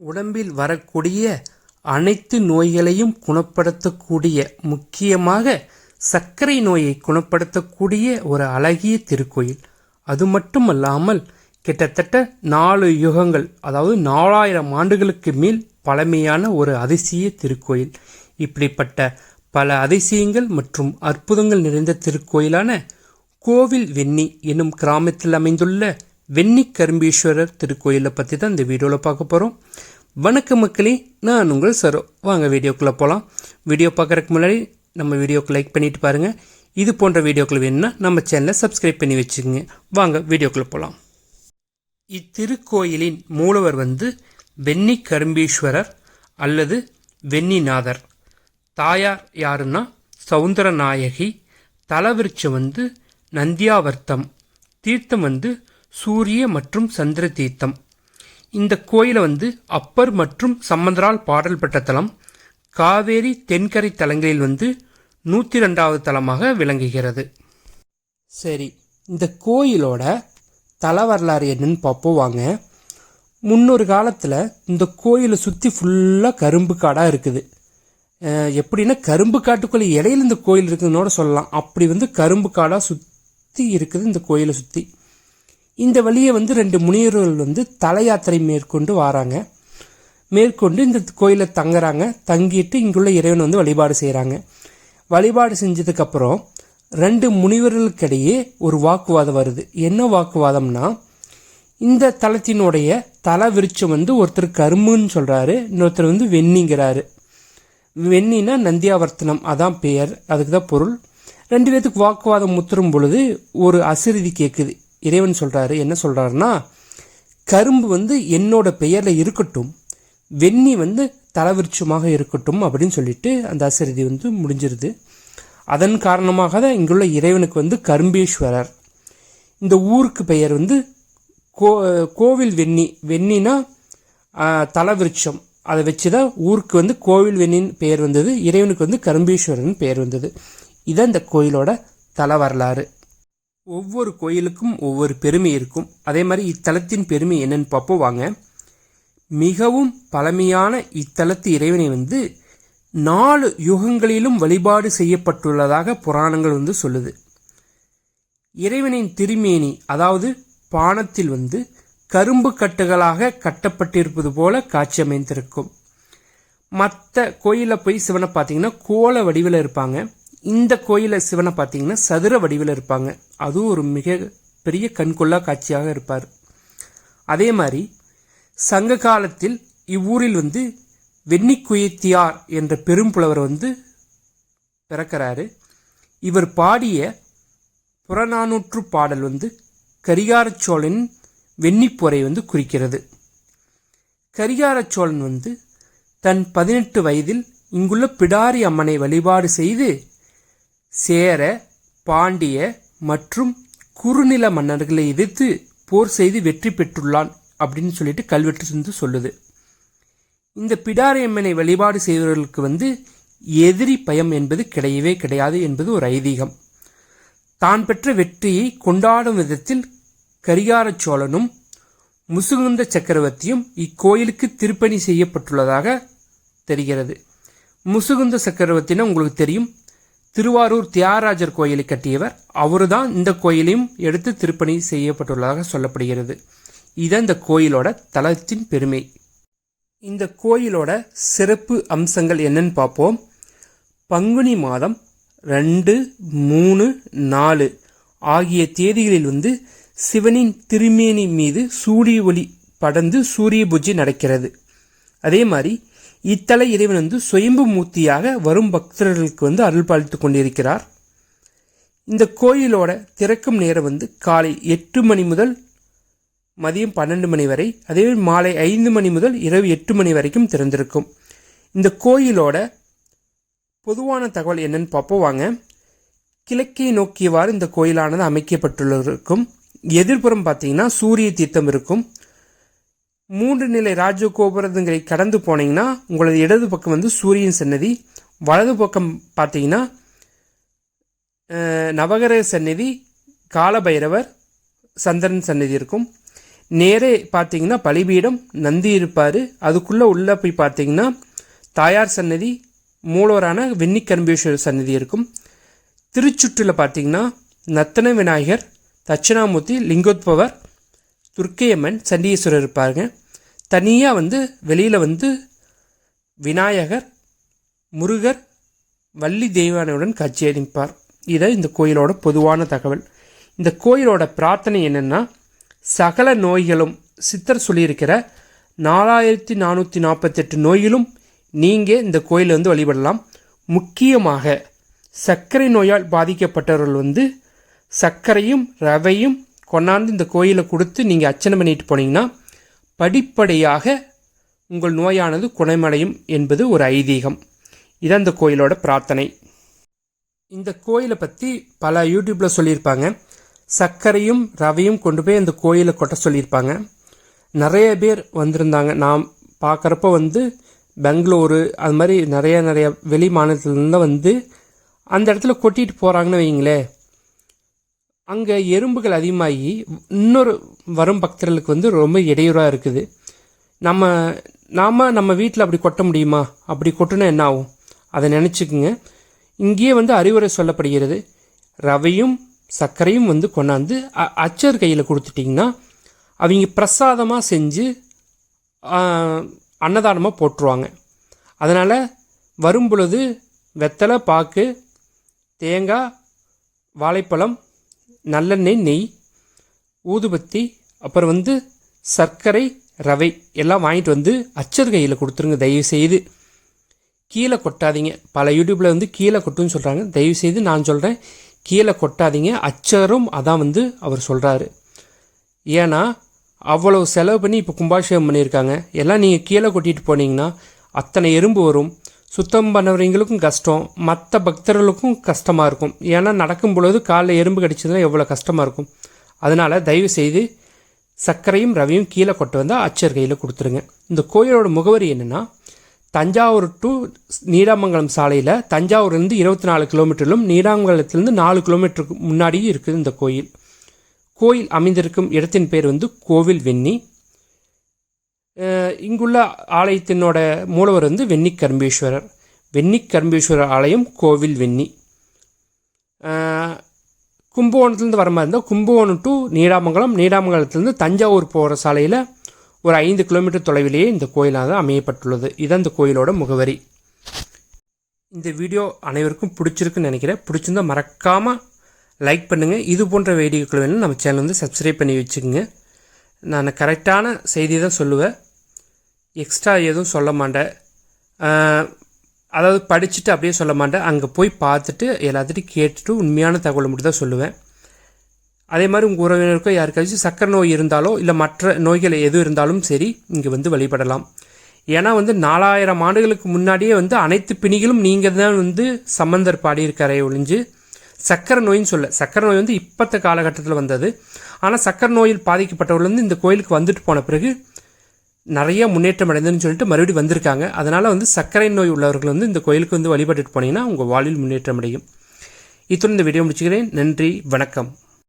உடம்பில் வரக்கூடிய அனைத்து நோய்களையும் குணப்படுத்தக்கூடிய முக்கியமாக சர்க்கரை நோயை குணப்படுத்தக்கூடிய ஒரு அழகிய திருக்கோயில். அது மட்டுமல்லாமல் கிட்டத்தட்ட நாலு யுகங்கள் அதாவது நாலாயிரம் ஆண்டுகளுக்கு மேல் பழமையான ஒரு அதிசய திருக்கோயில். இப்படிப்பட்ட பல அதிசயங்கள் மற்றும் அற்புதங்கள் நிறைந்த திருக்கோயிலான கோவில் வெண்ணி என்னும் கிராமத்தில் அமைந்துள்ள வெண்ணி கரும்பீஸ்வரர் திருக்கோயிலை பற்றி தான் இந்த வீடியோவில் பார்க்க போகிறோம் வணக்க மக்களே நான் உங்கள் சரோ. வாங்க வீடியோக்குள்ளே போகலாம் வீடியோ பார்க்குறதுக்கு முன்னாடி நம்ம வீடியோக்கு லைக் பண்ணிட்டு பாருங்கள் இது போன்ற வீடியோக்கள் வேணும்னா நம்ம சேனலை சப்ஸ்கிரைப் பண்ணி வச்சுக்கோங்க. வாங்க வீடியோக்குள்ளே போகலாம் இத்திருக்கோயிலின் மூலவர் வந்து வெண்ணி கரும்பீஸ்வரர் அல்லது வெண்ணிநாதர். தாயார் யாருன்னா சவுந்தரநாயகி. தலவிருச்சம் வந்து நந்தியாவர்த்தம். தீர்த்தம் வந்து சூரிய மற்றும் சந்திர தீர்த்தம். இந்த கோயிலை வந்து அப்பர் மற்றும் சம்பந்தரால் பாடல் பெற்ற தலம் காவேரி தென்கரை தலங்களில் வந்து நூற்றி ரெண்டாவது தலமாக விளங்குகிறது. சரி இந்த கோயிலோட தல வரலாறு என்னன்னு பார்ப்போம் வாங்க. முன்னொரு காலத்தில் இந்த கோயிலை சுற்றி ஃபுல்லாக கரும்பு காடாக இருக்குது. எப்படின்னா கரும்பு காட்டுக்குள்ளே இடையில இந்த கோயில் இருக்குதுன்னோட சொல்லலாம். அப்படி வந்து கரும்பு காடாக சுற்றி இருக்குது இந்த கோயிலை சுற்றி இந்த வழியை வந்து ரெண்டு முனிவர்கள் வந்து தல யாத்திரை மேற்கொண்டு வராங்க. மேற்கொண்டு இந்த கோயிலை தங்குறாங்க. தங்கிட்டு இங்குள்ள இறைவன் வந்து வழிபாடு செய்கிறாங்க வழிபாடு செஞ்சதுக்கப்புறம் ரெண்டு முனிவர்களுக்கிடையே ஒரு வாக்குவாதம் வருது. என்ன வாக்குவாதம்னா இந்த தலத்தினுடைய தல விருட்சம் வந்து ஒருத்தர் கரும்புன்னு சொல்கிறாரு இன்னொருத்தர் வந்து வெண்ணிங்கிறாரு. வெண்ணினா நந்தியாவர்த்தனம் அதான் பெயர் அதுக்கு தான் பொருள். ரெண்டு பேர்த்துக்கு வாக்குவாதம் முத்துரும் பொழுது ஒரு அசிறுதி கேட்குது இறைவன் சொல்கிறாரு என்ன சொல்கிறாருன்னா கரும்பு வந்து என்னோட பெயரில் இருக்கட்டும் வெண்ணி வந்து தலவிருட்சமாக இருக்கட்டும் அப்படின்னு சொல்லிட்டு அந்த அசிறுதி வந்து முடிஞ்சிருது. அதன் காரணமாக தான் இங்குள்ள இறைவனுக்கு வந்து கரும்பேஸ்வரர். இந்த ஊருக்கு பெயர் வந்து கோ கோவில் வெண்ணி. வெண்ணினா தலவிருட்சம். அதை வச்சு தான் ஊருக்கு வந்து கோவில் வெண்ணின் பெயர் வந்தது இறைவனுக்கு வந்து கரும்பீஸ்வரன் பெயர் வந்தது. இதான் இந்த கோயிலோட தல வரலாறு. ஒவ்வொரு கோயிலுக்கும் ஒவ்வொரு பெருமை இருக்கும். அதே மாதிரி இத்தலத்தின் பெருமை என்னன்னு பார்ப்போம் வாங்க. மிகவும் பழமையான இத்தலத்து இறைவனை வந்து நாலு யுகங்களிலும் வழிபாடு செய்யப்பட்டுள்ளதாக புராணங்கள் வந்து சொல்லுது. இறைவனின் திருமேனி அதாவது பானத்தில் வந்து கரும்பு கட்டுகளாக கட்டப்பட்டிருப்பது போல காட்சி அமைந்திருக்கும். மற்ற கோயிலில் போய் சிவனை பார்த்தீங்கன்னா கோல வடிவில் இருப்பாங்க. இந்த கோயிலில் சிவனை பார்த்தீங்கன்னா சதுர வடிவில் இருப்பாங்க. அதுவும் ஒரு மிக பெரிய கண்கொள்ளா காட்சியாக இருப்பார். அதே மாதிரி சங்க காலத்தில் இவ்வூரில் வந்து வெண்ணிக்குயத்தியார் என்ற பெரும்புலவர் வந்து பிறக்கிறாரு. இவர் பாடிய புறநானூற்று பாடல் வந்து கரிகாரச் சோழன் வந்து குறிக்கிறது. கரிகாரச்சோழன் வந்து தன் பதினெட்டு வயதில் இங்குள்ள பிடாரி அம்மனை வழிபாடு செய்து சேர பாண்டிய மற்றும் குறுநில மன்னர்களை எதிர்த்து போர் செய்து வெற்றி பெற்றுள்ளான் அப்படின்னு சொல்லிட்டு கல்வெட்டு வந்து சொல்லுது. இந்த பிடாரியம்மனை வழிபாடு செய்தவர்களுக்கு வந்து எதிரி பயம் என்பது கிடையவே கிடையாது என்பது ஒரு ஐதீகம். தான் பெற்ற வெற்றியை கொண்டாடும் விதத்தில் கரிகார சோழனும் முசுகுந்த சக்கரவர்த்தியும் இக்கோயிலுக்கு திருப்பணி செய்யப்பட்டுள்ளதாக தெரிகிறது. முசுகுந்த சக்கரவர்த்தினா உங்களுக்கு தெரியும் திருவாரூர் தியாகராஜர் கோயிலை கட்டியவர். அவருதான் இந்த கோயிலையும் எடுத்து திருப்பணி செய்யப்பட்டுள்ளதாக சொல்லப்படுகிறது. இதுதான் இந்த கோயிலோட தலத்தின் பெருமை. இந்த கோயிலோட சிறப்பு அம்சங்கள் என்னன்னு பார்ப்போம். பங்குனி மாதம் ரெண்டு மூணு நாலு ஆகிய தேதிகளில் வந்து சிவனின் திருமேனி மீது சூரிய ஒளி படர்ந்து சூரிய பூஜை நடக்கிறது. அதே மாதிரி இத்தல இறைவன் வந்து சுயம்பு மூர்த்தியாக வரும் பக்தர்களுக்கு வந்து அருள் பாலித்து கொண்டிருக்கிறார். இந்த கோயிலோட திறக்கும் நேரம் வந்து காலை எட்டு மணி முதல் மதியம் பன்னெண்டு மணி வரை அதே மாலை ஐந்து மணி முதல் இரவு எட்டு மணி வரைக்கும் திறந்திருக்கும். இந்த கோயிலோட பொதுவான தகவல் என்னன்னு பார்ப்போம் வாங்க. கிழக்கை நோக்கியவாறு இந்த கோயிலானது அமைக்கப்பட்டுள்ளிருக்கும் எதிர்ப்புறம் பார்த்தீங்கன்னா சூரிய தீர்த்தம் இருக்கும். மூன்று நிலை ராஜ கோபுரங்களை கடந்து போனீங்கன்னா உங்களது இடது பக்கம் வந்து சூரியன் சன்னதி வலது பக்கம் பார்த்தீங்கன்னா நவகர நவகிரக சந்நிதி காலபைரவர் சந்திரன் சந்நிதி இருக்கும். நேரே பார்த்தீங்கன்னா பலிபீடம் நந்தி இருப்பார். அதுக்குள்ளே உள்ளே போய் பார்த்தீங்கன்னா தாயார் சன்னதி மூலவரான வெண்ணிக்கரும்பேஸ்வரர் சன்னதி இருக்கும். திருச்சுற்றில் பார்த்தீங்கன்னா நத்தன விநாயகர் தட்சிணாமூர்த்தி லிங்கோத்பவர் துர்க்கையம்மன் சண்டீஸ்வரர் இருப்பாருங்க. தனியாக வந்து வெளியில் வந்து விநாயகர் முருகர் வள்ளி தெய்வானையுடன் காட்சியளிப்பார். இதை இந்த கோயிலோட பொதுவான தகவல். இந்த கோயிலோட பிரார்த்தனை என்னென்னா சகல நோய்களும் சித்தர் சொல்லியிருக்கிற நாலாயிரத்தி நானூற்றி நாற்பத்தெட்டு நோயிலும் நீங்கள் இந்த கோயிலில் வந்து வழிபடலாம். முக்கியமாக சர்க்கரை நோயால் பாதிக்கப்பட்டவர்கள் வந்து சர்க்கரையும் ரவையும் கொண்டாந்து இந்த கோயிலை கொடுத்து நீங்கள் அர்ச்சனை பண்ணிட்டு போனீங்கன்னா படிப்படியாக உங்கள் நோயானது குணமடையும் என்பது ஒரு ஐதீகம். இதான் இந்த கோயிலோட பிரார்த்தனை. இந்த கோயிலை பற்றி பல யூடியூப்பில் சொல்லியிருப்பாங்க. சர்க்கரையும் ரவையும் கொண்டு போய் இந்த கோயிலை கொட்ட சொல்லியிருப்பாங்க. நிறைய பேர் வந்திருந்தாங்க. நான் பார்க்குறப்ப வந்து பெங்களூரு அது மாதிரி நிறைய நிறைய வெளி மாநிலத்துலேருந்து வந்து அந்த இடத்துல கொட்டிட்டு போகிறாங்கன்னு வைங்களேன் அங்கே எறும்புகள் அதிகமாகி இன்னொரு வரும் பக்தர்களுக்கு வந்து ரொம்ப இடையூறாக இருக்குது. நம்ம நாம் நம்ம வீட்டில் அப்படி கொட்ட முடியுமா? அப்படி கொட்டினா என்ன ஆகும்? அதை நினச்சிக்குங்க. இங்கேயே வந்து அறிவுரை சொல்லப்படுகிறது. ரவையும் சர்க்கரையும் வந்து கொண்டாந்து அச்சர் கையில் கொடுத்துட்டிங்கன்னா அவங்க பிரசாதமாக செஞ்சு அன்னதானமாக போட்டுருவாங்க. அதனால் வரும் பொழுது வெத்தலை பாக்கு தேங்காய் வாழைப்பழம் நல்லெண்ணெய் நெய் ஊதுபத்தி அப்புறம் வந்து சர்க்கரை ரவை எல்லாம் வாங்கிட்டு வந்து அச்சர் கையில் கொடுத்துருங்க தயவு செய்து கீழே கொட்டாதீங்க. பல யூடியூப்பில் வந்து கீழே கொட்டுன்னு சொல்கிறாங்க தயவு செய்து நான் சொல்கிறேன் கீழே கொட்டாதீங்க. அச்சரும் அதான் வந்து அவர் சொல்கிறாரு ஏன்னா அவ்வளோ செலவு பண்ணி இப்போ கும்பாபிஷேகம் பண்ணியிருக்காங்க. எல்லாம் நீங்கள் கீழே கொட்டிட்டு போனீங்கன்னா அத்தனை எறும்பு வரும். சுத்தம் பண்ணுறவங்களுக்கும் கஷ்டம். மற்ற பக்தர்களுக்கும் கஷ்டமாக இருக்கும். ஏன்னா நடக்கும் பொழுது காலில் எறும்பு கடிச்சதுன்னா எவ்வளோ கஷ்டமாக இருக்கும். அதனால் தயவு செய்து சர்க்கரையும் ரவியும் கீழே கொண்டு வந்தால் அச்சர் கையில் கொடுத்துருங்க. இந்த கோயிலோட முகவரி என்னென்னா தஞ்சாவூர் டு நீடாமங்கலம் சாலையில் தஞ்சாவூர்லேருந்து இருபத்தி நாலு கிலோமீட்டரிலும் நீடாமங்கலத்திலேருந்து நாலு கிலோமீட்டருக்கு முன்னாடியும் இருக்குது இந்த கோயில். கோயில் அமைந்திருக்கும் இடத்தின் பேர் வந்து கோவில் வெண்ணி. இங்குள்ள ஆலயத்தினோட மூலவர் வந்து வெண்ணி கரும்பேஸ்வரர் வெண்ணி கரும்பேஸ்வரர் ஆலயம் கோவில் வெண்ணி. கும்பகோணத்துலேருந்து வர மாதிரி இருந்தால் கும்பகோணம் டு நீடாமங்கலம். நீடாமங்கலத்துலேருந்து தஞ்சாவூர் போகிற சாலையில் ஒரு ஐந்து கிலோமீட்டர் தொலைவிலேயே இந்த கோயிலாக அமையப்பட்டுள்ளது. இதுதான் இந்த கோயிலோட முகவரி. இந்த வீடியோ அனைவருக்கும் பிடிச்சிருக்குன்னு நினைக்கிறேன். பிடிச்சிருந்தா மறக்காமல் லைக் பண்ணுங்கள் இது போன்ற வீடியோக்கள் வேணும் நம்ம சேனல் வந்து சப்ஸ்கிரைப் பண்ணி வச்சுக்கோங்க. நான் கரெக்டான செய்தி தான் சொல்லுவேன். எக்ஸ்ட்ரா எதுவும் சொல்ல மாட்டேன். அதாவது படிச்சுட்டு அப்படியே சொல்ல மாட்டேன். அங்கே போய் பார்த்துட்டு எல்லாத்திட்டையும் கேட்டுட்டு உண்மையான தகவலை மட்டும் தான் சொல்லுவேன். அதே மாதிரி உங்கள் உறவினருக்கோ யாருக்காச்சும் சக்கரை நோய் இருந்தாலோ இல்லை மற்ற நோய்கள் எது இருந்தாலும் சரி இங்கே வந்து வழிபடலாம். ஏன்னா வந்து நாலாயிரம் ஆண்டுகளுக்கு முன்னாடியே வந்து அனைத்து பிணிகளும் நீங்கள் தான் வந்து சம்பந்தர் பாடியிருக்காரே ஒழிஞ்சு சக்கரை நோயின்னு சொல்ல சக்கரை நோய் வந்து இப்பத்த காலகட்டத்தில் வந்தது. ஆனால் சக்கரை நோயில் பாதிக்கப்பட்டவர்கள் வந்து இந்த கோயிலுக்கு வந்துட்டு போன பிறகு நிறைய முன்னேற்றம் அடைந்ததுன்னு சொல்லிட்டு மறுபடியும் வந்திருக்காங்க. அதனால் வந்து சர்க்கரை நோய் உள்ளவர்கள் வந்து இந்த கோயிலுக்கு வந்து வழிபட்டுட்டு போனீங்கன்னா உங்கள் வாழ்வில் முன்னேற்றம் அடையும். இத்துடன் இந்த வீடியோ முடிச்சுக்கிறேன். நன்றி வணக்கம்.